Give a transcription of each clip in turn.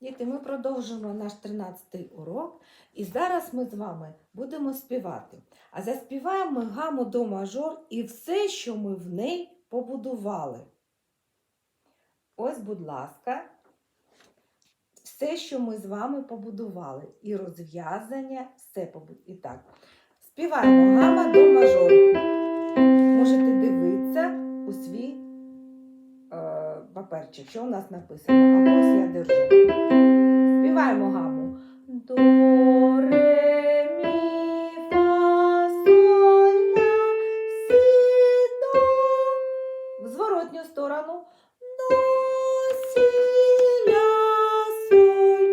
Діти, ми продовжуємо наш 13-й урок, і зараз ми з вами будемо співати. А заспіваємо гаму до мажор і все, що ми в неї побудували. Ось, будь ласка, все, що ми з вами побудували. І розв'язання, все побудували. І так, співаємо гама до мажор. Можете дивитися е, що у нас написано. А ось я держу. Співаємо гаму. До, ре. В зворотню сторону. До, сі, соль.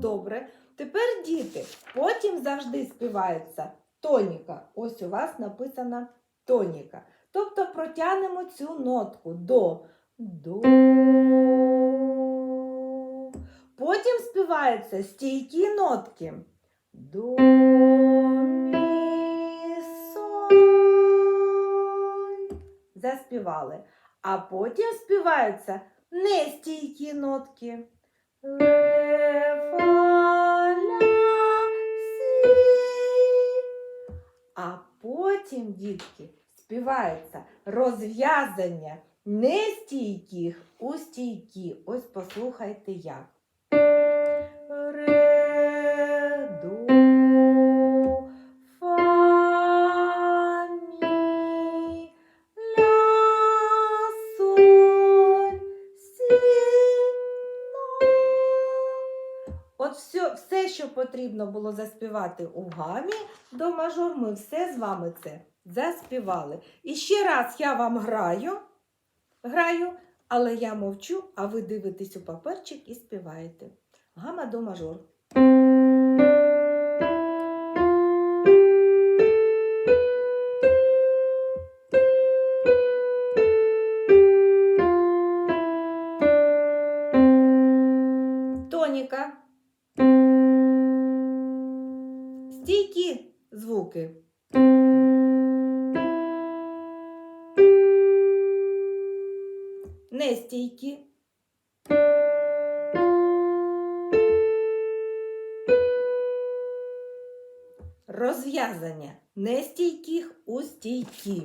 Добре. Тепер діти, потім завжди співається тоніка. Ось у вас написана тоніка. Тобто протягнемо цю нотку до до. Потім співаються стійкі нотки. До, мі. Заспівали. А потім співаються нестійкі нотки. Ре, фа, А потім, дітки, співається розв'язання нестійких у стійкі. Ось послухайте як. Ре. От все, що потрібно було заспівати у гамі до мажор, ми все з вами це заспівали. І ще раз я вам граю, граю, але я мовчу, а ви дивитесь у паперчик і співаєте. Гама до мажор. Тоніка. Звуки. Нестійкі. Розв'язання нестійких у стійкі.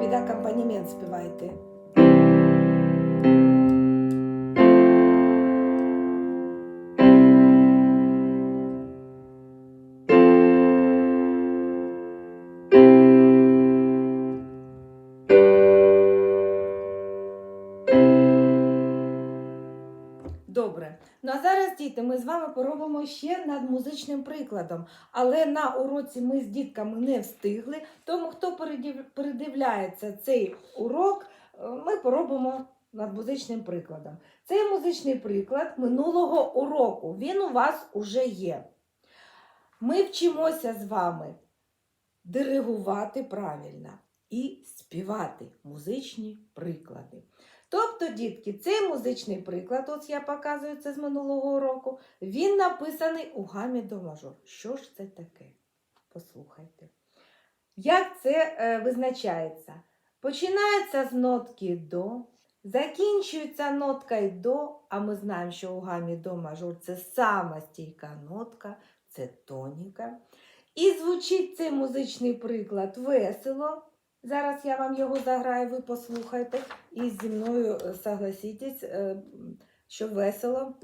Під акомпанемент співайте. Добре. Ну а зараз, діти, ми з вами поробимо ще над музичним прикладом. Але на уроці ми з дітками не встигли. Тому хто передивляється цей урок, е, ми поробимо над музичним прикладом. Цей музичний приклад минулого уроку. Він у вас уже є. Ми вчимося з вами диригувати правильно і співати музичні приклади. Тобто, дітки, цей музичний приклад, ось я показую це з минулого року, він написаний у гамі до мажор. Що ж це таке? Послухайте. Як це е, визначається? Починається з нотки до, закінчується ноткою до, а ми знаємо, що у гамі до мажор це сама стійка нотка, це тоніка. І звучить цей музичний приклад весело. Зараз я вам його заграю, ви послухайте. І зі мною е, согласитесь, е, що весело.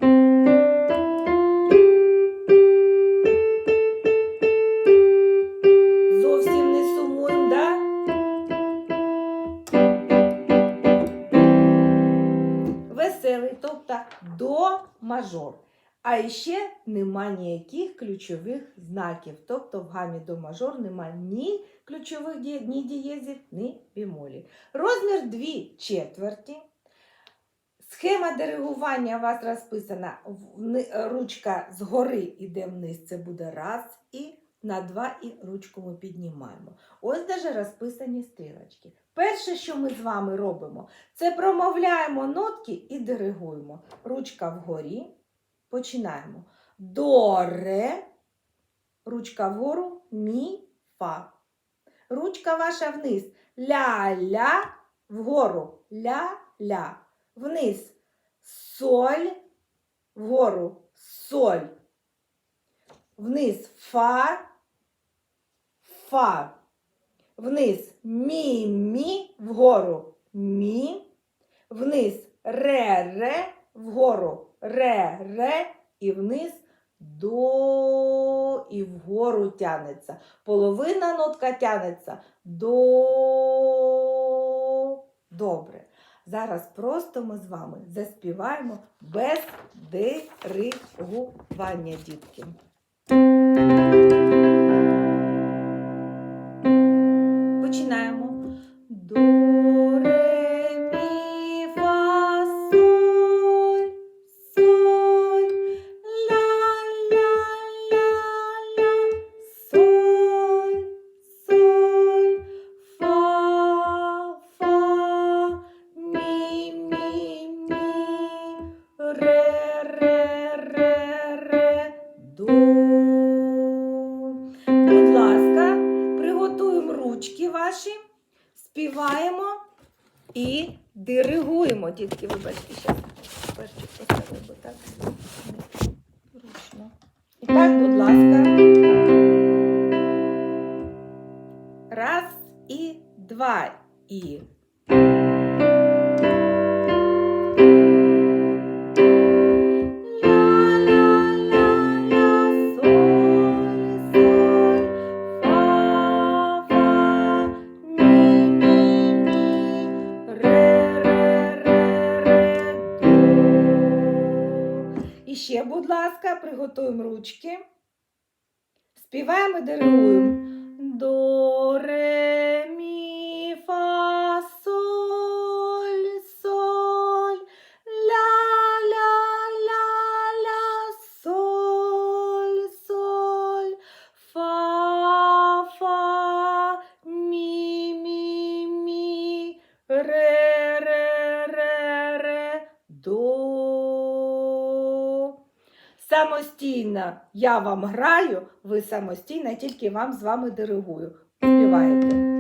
Зовсім не сумуємо? Веселий, тобто до мажор. А ще нема ніяких ключових знаків. Тобто в гамі до мажор нема ні ключових ді- ні дієзів, ні бімолі. Розмір 2 четверті. Схема диригування у вас розписана. Ручка згори йде вниз, це буде раз і на два і ручку ми піднімаємо. Ось даже розписані стрілочки. Перше, що ми з вами робимо, це промовляємо нотки і диригуємо. Ручка вгорі. Починаємо. До, ре, ручка вгору, мі, фа. Ручка ваша вниз. Ля-ля, вгору. Ля-ля. Вниз. Соль, вгору. Соль. Вниз фа, фа. Вниз мі, мі, вгору. Мі. Вниз ре, ре, вгору. Ре, ре і вниз до і вгору тянеться. Половина нотка тянеться до. Добре. Зараз просто ми з вами заспіваємо без диригування, дітки. І диригуємо. Дітки, вибачте, зараз перчик поставлю, бо так ласка, приготуємо ручки. Співаємо і диригуємо. До, ре, Самостійно я вам граю, ви самостійно, тільки вам з вами диригую. Співаєте.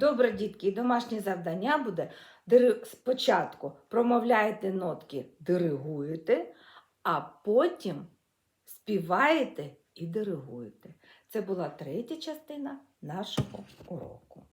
Добре, дітки, і домашнє завдання буде спочатку промовляєте нотки, диригуєте, а потім співаєте і диригуєте. Це була третя частина нашого уроку.